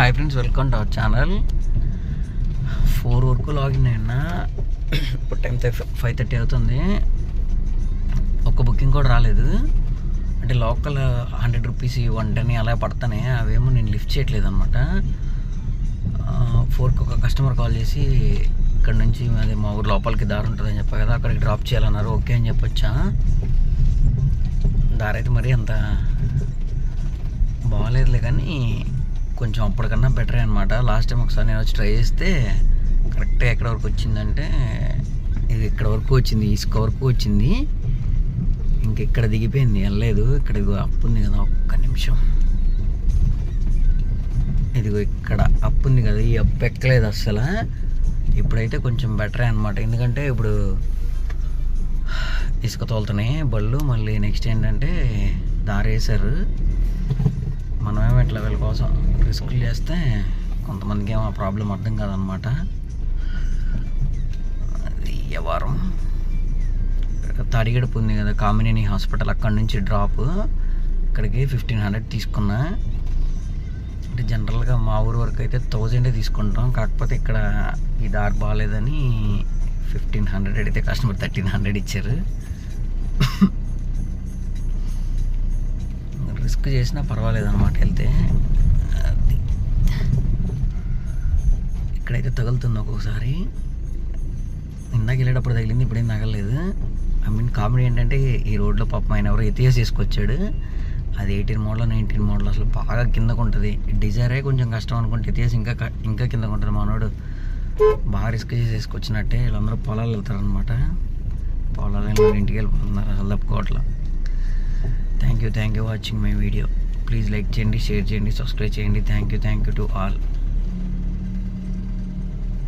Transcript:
Hi friends welcome to our channel. Four వరకు login అయినా ఇప్పుడు టైం ఫైవ్ థర్టీ అవుతుంది. ఒక్క బుకింగ్ కూడా రాలేదు. అంటే local hundred rupees one ten అలా పడతానే అవేమో నేను లిఫ్ట్ చేయట్లేదు అనమాట ఫోర్కి ఒక కస్టమర్ కాల్ చేసి ఇక్కడ నుంచి అదే మా ఊరు లోపలికి దారి ఉంటుందని చెప్పా కదా అక్కడికి డ్రాప్ చేయాలన్నారు ఓకే అని చెప్పొచ్చా? దారి అయితే మరీ అంత బాగాలేదులే కానీ కొంచెం అప్పటికన్నా బెటరే అనమాట లాస్ట్ టైం ఒకసారి నేను వచ్చి ట్రై చేస్తే కరెక్ట్గా ఎక్కడ వరకు వచ్చిందంటే ఇది ఇక్కడ వరకు వచ్చింది ఇసుక వరకు వచ్చింది. ఇంక ఇక్కడ దిగిపోయింది వెళ్ళలేదు ఇక్కడ ఇదిగో అప్పు ఉంది కదా ఒక్క నిమిషం. ఇదిగో ఇక్కడ అప్పు ఉంది కదా ఈ అప్పు ఎక్కలేదు అస్సలు. ఇప్పుడైతే కొంచెం బెటరే అనమాట ఎందుకంటే ఇప్పుడు ఇసుక తోలుతున్నాయి బళ్ళు. మళ్ళీ నెక్స్ట్ ఏంటంటే దారి వేశారు మనమేమో ఇట్లా వీళ్ళ కోసం? రిస్క్ చేస్తే కొంతమందికి ఏమో ఆ ప్రాబ్లం అర్థం కాదనమాట అది వ్యవహారం తడిగడుపు ఉంది కదా కామినేని హాస్పిటల్ అక్కడి నుంచి డ్రాప్. ఇక్కడికి ఫిఫ్టీన్ హండ్రెడ్ తీసుకున్నా. అంటే జనరల్గా మా ఊరు వరకు అయితే థౌజండే తీసుకుంటాం. కాకపోతే ఇక్కడ ఈ దారి బాగాలేదని ఫిఫ్టీన్ హండ్రెడ్ అడిగితే కస్టమర్ థర్టీన్ హండ్రెడ్ ఇచ్చారు. రిస్క్ చేసినా పర్వాలేదు అనమాట వెళ్తే. ఇక్కడైతే తగులుతుంది ఒక్కొక్కసారి ఇందాక వెళ్ళేటప్పుడు తగిలింది ఇప్పుడేం తగలలేదు. ఐ మీన్ కామెడీ ఏంటంటే ఈ రోడ్లో పాపం ఆయన ఎవరో ఎతిఎస్ తీసుకొచ్చాడు అది ఎయిటీన్ మోడల్ నైన్టీన్ మోడల్ అసలు బాగా కిందకు ఉంటుంది. డిజైరే కొంచెం కష్టం అనుకుంటే ఎతిఎస్ ఇంకా ఇంకా కిందకు ఉంటుంది మనోడు బాగా రిస్క్ చేసి తీసుకొచ్చినట్టే వీళ్ళందరూ పొలాలు వెళ్తారనమాట పొలాలు ఇంటికి వెళ్ళిపోతున్నారు అసలు తప్పుకోవట్లా. Thank you thank you watching my video please like చేయండి షేర్ చేయండి సబ్స్క్రైబ్ చేయండి. Thank you thank you to all